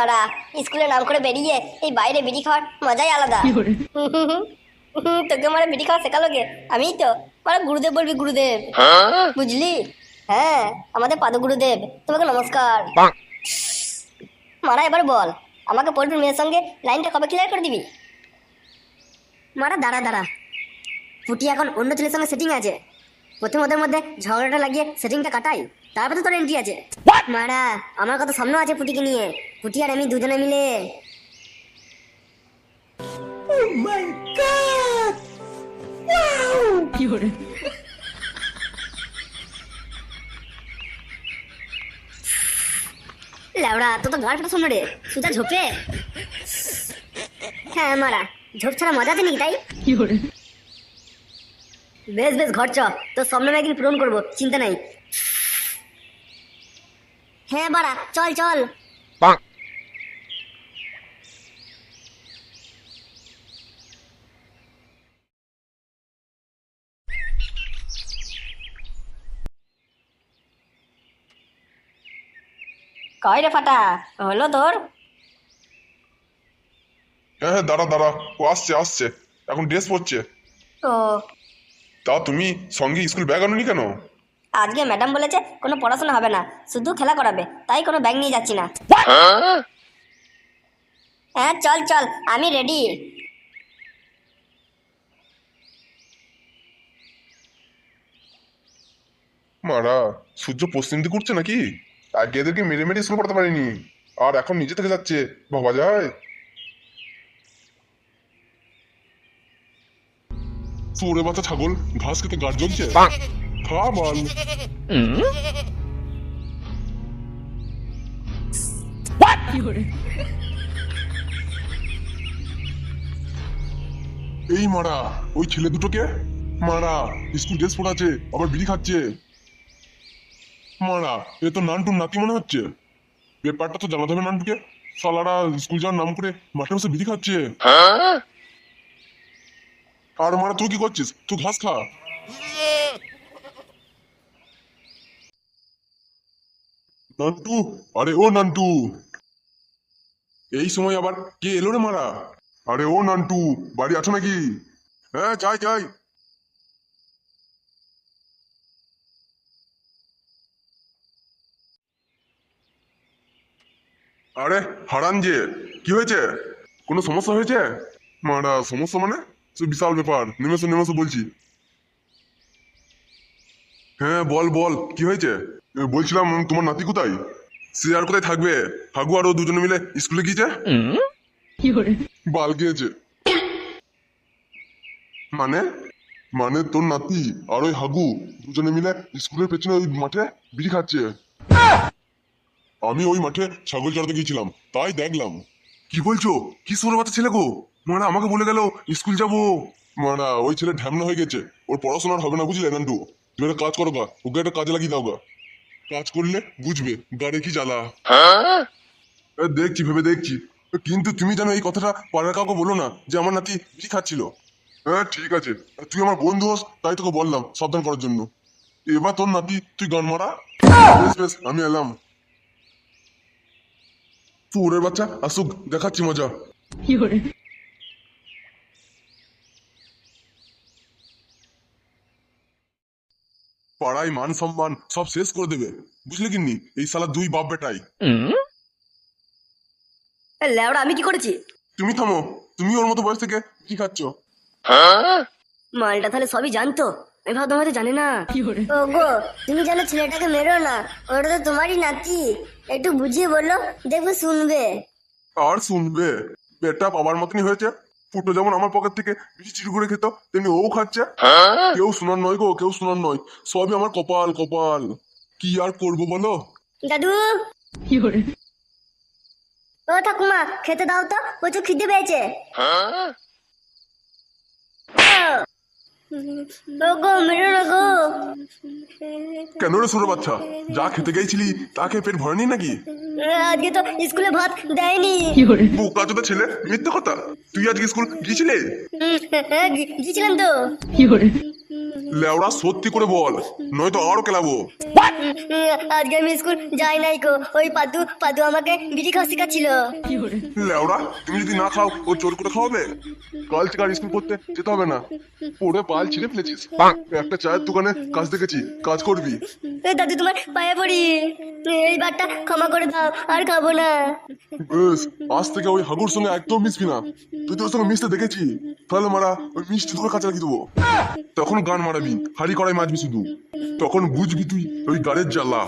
মারা স্কুলে নাম করে বেরিয়ে এই বাইরে বিড়ি খাওয়ার মজাই আলাদা। তোকে মারা বিড়ি খাওয়া শেখালো কে? আমিই তো। মারা গুরুদেব বলবি গুরুদেব। বুঝলি? হ্যাঁ আমাদের পাদ গুরুদেব তোমাকে নমস্কার। মারা এবার বল আমাকে পল্টুর মেয়ের সঙ্গে? লাইনটা কবে ক্লিয়ার করে দিবি? মারা দাঁড়া দাঁড়া। পুটি এখন অন্য ছেলের সঙ্গে সেটিং আছে। প্রথম ওদের মধ্যে ঝগড়াটা লাগিয়ে সেটিংটা কাটাই। তারপরে তো তোর এন্ট্রি আছে। মারা আমার কথা স্বপ্ন আছে পুটিকে নিয়ে। পুটি আর আমি দুজনে মিলে। ল্যাওড়া তো তো গাড় ফাটা সামনে রে। সুজা ঝোপে হ্যাঁ মারা। ঝোপ ছাড়া মজা আছে নাকি তাই? বেশ বেশ ঘর চ। তোর স্বপ্ন আমি একদিন পূরণ করব চিন্তা নাই। হ্যাঁ বাড়া চল চল। কয় রে ফাটা? হলো তোর? হ্যাঁ হ্যাঁ দাঁড়া দাঁড়া। ও আসছে আসছে। এখন ড্রেস পরছে। ও তা তুমি সঙ্গে স্কুল ব্যাগ আনোনি কেন? আজকে ম্যাডাম বলেছে কোনো পড়াশোনা হবে না শুধু খেলা করাবে তাই কোনো ব্যাগ নিয়ে যাচ্ছি না। হ্যাঁ চল চল আমি রেডি মারা সূর্য পশ্চিম দিকে উঠছে নাকি? আগে এদেরকে মেরে মেরে স্কুল পড়তে পারিনি। আর এখন নিজে থেকে যাচ্ছে ভাবা যায়? চোরে বাচ্চা ছাগল ঘাস খেতে মাল এই মারা ওই ছেলে দুটোকে? মারা স্কুল ড্রেস পড়াচ্ছে আবার বিড়ি খাচ্ছে। মারা এ তো নান্টুর নাতি মনে হচ্ছে। ব্যাপারটা তো জানাতে হবে নান্টুকে। সালারা স্কুল যাওয়ার নাম করে মাঠে বসে বিড়ি খাচ্ছে। আর মারা তুই কি করছিস? তুই ঘাস খা। নান্টু, আরে ও নান্টু। এই সময় আবার কে এলো রে মারা? আরে ও নান্টু, বাড়ি আছো নাকি? হ্যাঁ চাই চাই আরে হারান যে কি হয়েছে? কোনো সমস্যা হয়েছে? মারা, সমস্যা মানে? সে বিশাল ব্যাপার নেমেছো নেমেছো বলছি। হ্যাঁ বল বল কি হয়েছে? বলছিলাম তোমার নাতি কোথায়? সে আর কোথায় থাকবে? হাগু আর ও দুজনে মিলে স্কুলে গিয়েছে? বাল গিয়েছে। মানে? মানে তোর নাতি আর ওই হাগু দুজনে মিলে স্কুলের পেছনে ওই মাঠে বিড়ি খাচ্ছে। আমি ওই মাঠে ছাগল চড়াতে গিয়েছিলাম তাই দেখলাম। কি বলছো? কি সোর বাচ্চা ছেলে গো? মারা আমাকে বলে গেল স্কুল যাব। মারা ওই ছেলে ঢ্যামনা হয়ে গেছে। ওর পড়াশোনার হবে না বুঝলে নান্টু? তুমি একটা কাজ করো গা ওকে একটা কাজে লাগিয়ে দাও গা। কাজ করলে বুঝবে গাড়ি কি জ্বালা। এ, দেখছি ভেবে দেখছি। কিন্তু তুমি জানো এই কথাটা পাড়ার কাউকে বলো না যে আমার নাতি বিড়ি খাচ্ছিল। হ্যাঁ ঠিক আছে। তুই আমার বন্ধু হোস তাই তোকে বললাম সাবধান করার জন্য। এবার তোর নাতি তুই গান মারা। বেশ বেশ আমি এলাম। চোরের বাচ্চা আসুক দেখাচ্ছি মজা। পাড়ায় মান সম্মান সব শেষ করে দেবে। বুঝলে কিন্নি এই সালা দুই বাপ বেটাই। ল্যাওড়া আমি কি করেছি? তুমি থামো। তুমি ওর মতো বয়স থেকে কি খাচ্ছ? মালটা তাহলে সবই জানতো? আমি ভাবতাম হয়তো জানে না। ওগো তুমি জানো ছেলেটাকে মেরো না ওটা তো তোমারই নাতি। একটু বুঝিয়ে বলল দেখবে শুনবে। আর শুনবে। বেটা বাবার মতনই হয়েছে। ফুটো যেমন আমার পকেট থেকে বেশি চিরু করে খেত তেমনি ও খাচ্ছে। কেউ শোনার নয় গো কেউ শোনার নয়। সবই আমার কপাল কপাল। কি আর করব বলো? দাদু! ও ঠাকুমা খেতে দাও তো প্রচুর খিদে পেয়েছে। গো কেন রে ছোট বাচ্চা? যা খেতে গেছিলি তাকে পেট ভরেনি নাকি? আজকে তো স্কুলে ভাত দেয়নি। বোকা চোদা ছেলে মিথ্যা কথা। তুই আজকে স্কুল গিয়েছিলে? হ্যাঁ, গি- গিয়েছিলাম তো। লেওড়া সত্যি করে বল নয়তো আরও কেলাবো। উম, আজকে আমি স্কুল যাই নাই গো। ওই পাদু পাদু আমাকে বিড়ি খাওয়া শেখাচ্ছিল। লেওড়া তুমি যদি না খাও ও জোর করে খাওয়াবে? কাল থেকে আর স্কুল করতে যেতে হবে না। পড়ে পাল ছিঁড়ে ফেলেছিস। একটা চায়ের দোকানে কাজ দেখেছি কাজ করবি। এ দাদু তোমার পায়ে পড়ি। এইবারটা ক্ষমা করে দাও আর খাব না। বেশ আজ থেকে ওই হাগুর সঙ্গে একদম মিশবি না। তুই তোর সঙ্গে মিশতে দেখেছি। তাহলে মারা ওই মিষ্টি তোর কাছে রাখি দেবো। তখন গান মারাবি হাড়ি কড়াই মারবি শুধু। তখন বুঝবি তুই ওই গাড়ির জ্বালা।